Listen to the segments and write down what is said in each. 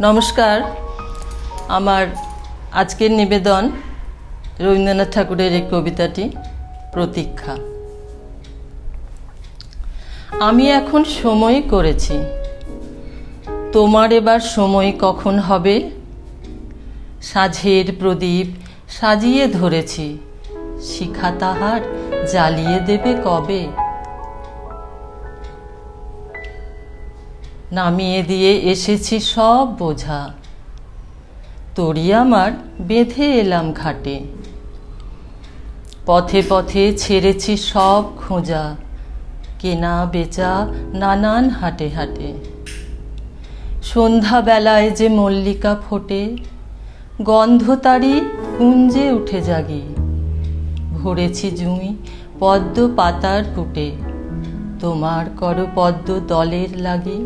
নমস্কার। আমার আজকের নিবেদন রবীন্দ্রনাথ ঠাকুরের এই কবিতাটি, প্রতীক্ষা। আমি এখন সময় করেছি। তোমার এবার সময় কখন হবে? সাঝের প্রদীপ সাজিয়ে ধরেছি। শিখা তাহার জ্বালিয়ে দেবে কবে? নামিয়ে দিয়ে এসেছি সব বোঝা। তরি আমার বেঁধে এলাম ঘাটে। পথে পথে ছেড়েছি সব খোঁজা, কেনা বেচা নানান হাটে হাটে। সন্ধ্যাবেলায় যে মল্লিকা ফোটে, গন্ধ তারি কুঞ্জে উঠে জাগি। ভরেছি জুঁই পদ্ম পাতার পুটে তোমার কর পদ্ম দলের লাগি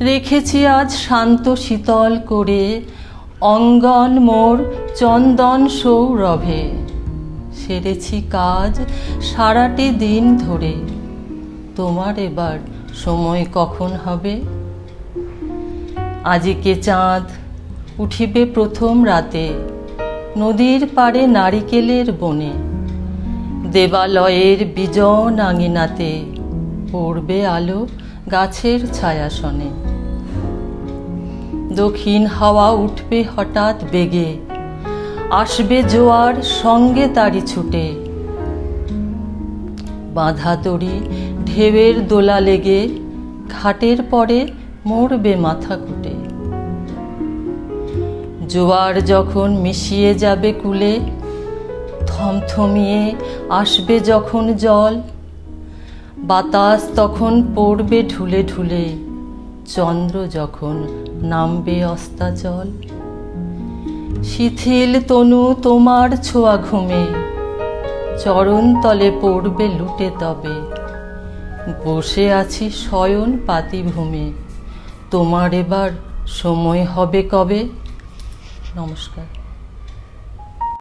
রেখেছি আজ শান্ত শীতল করে, অঙ্গন মোর চন্দন সৌরভে। সেরেছি কাজ সারাটি দিন ধরে। তোমার এবার সময় কখন হবে? আজিকে চাঁদ উঠিবে প্রথম রাতে, নদীর পাড়ে নারিকেলের বনে। দেবালয়ের বিজন আঙিনাতে পড়বে আলো গাছের ছায়াসনে দক্ষিণ হাওয়া উঠবে হঠাৎ বেগে, আসবে জোয়ার সঙ্গে তারি ছুটে। বাঁধা তরি ঢেউয়ের দোলা লেগে, ঘাটের পরে মরবে মাথা কুটে জোয়ার যখন মিশিয়ে যাবে কুলে, থমথমিয়ে আসবে যখন জল বাতাস তখন পড়বে ঢুলে ঢুলে, চন্দ্র যখন নামবে অস্তাচল। শিথিল তনু তোমার ছোঁয়া ঘুমে, চরণ তলে পড়বে লুটে তবে। বসে আছি শয়ন পাতিভূমে, তোমার এবার সময় হবে কবে? নমস্কার।